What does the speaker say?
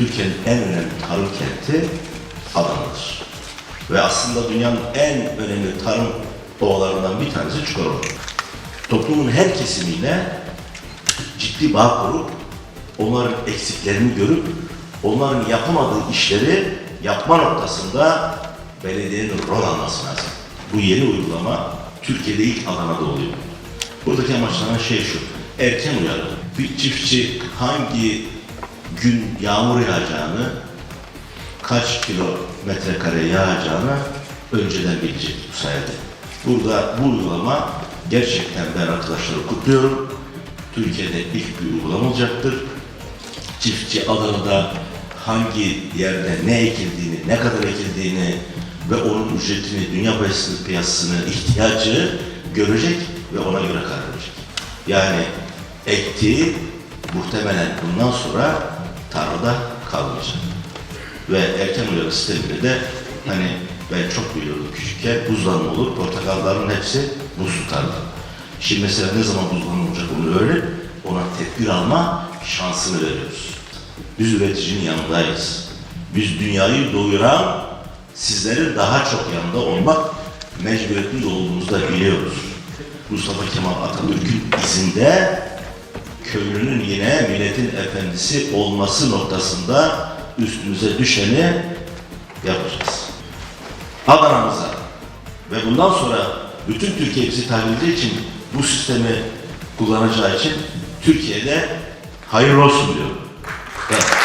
Türkiye'nin en önemli tarım kenti Adana'dır. Ve aslında dünyanın en önemli tarım ovalarından bir tanesi Çukurova. Toplumun her kesimiyle ciddi bağ kurup onların eksiklerini görüp onların yapamadığı işleri yapma noktasında belediyenin rol alması lazım. Bu yeni uygulama Türkiye'de ilk Adana'da oluyor. Buradaki amaçlanan şey şu, erken uyarı. Bir çiftçi hangi gün yağmur yağacağını, kaç kilometre kare yağacağını önceden bilecek bu sayede. Burada bu uygulama gerçekten ben arkadaşları kutluyorum. Türkiye'de ilk bir uygulama olacaktır. Çiftçi Adana'da hangi yerde ne ekildiğini, ne kadar ekildiğini ve onun ücretini, dünya piyasası- piyasasını, ihtiyacı görecek ve ona göre karar verecek. Yani ektiği muhtemelen bundan sonra tarlada kalmayacak. Ve erken uyarı sistemiyle de hani ben çok biliyordum küçükken buzlanma olur, portakalların hepsi buz tutardı. Şimdi mesela ne zaman buzlanma olacak onu öğrenip ona tedbir alma şansını veriyoruz. Biz üreticinin yanındayız. Biz dünyayı doyuran sizlerin daha çok yanında olmak mecburiyetinde olduğumuzu da biliyoruz. Mustafa Kemal Atatürk'ün izinde köylünün yine milletin efendisi olması noktasında üstümüze düşeni yapacağız. Adana'mıza ve bundan sonra bütün Türkiye bizi tahlil edeceği için bu sistemi kullanacağı için Türkiye'de hayırlı olsun diyorum. Evet.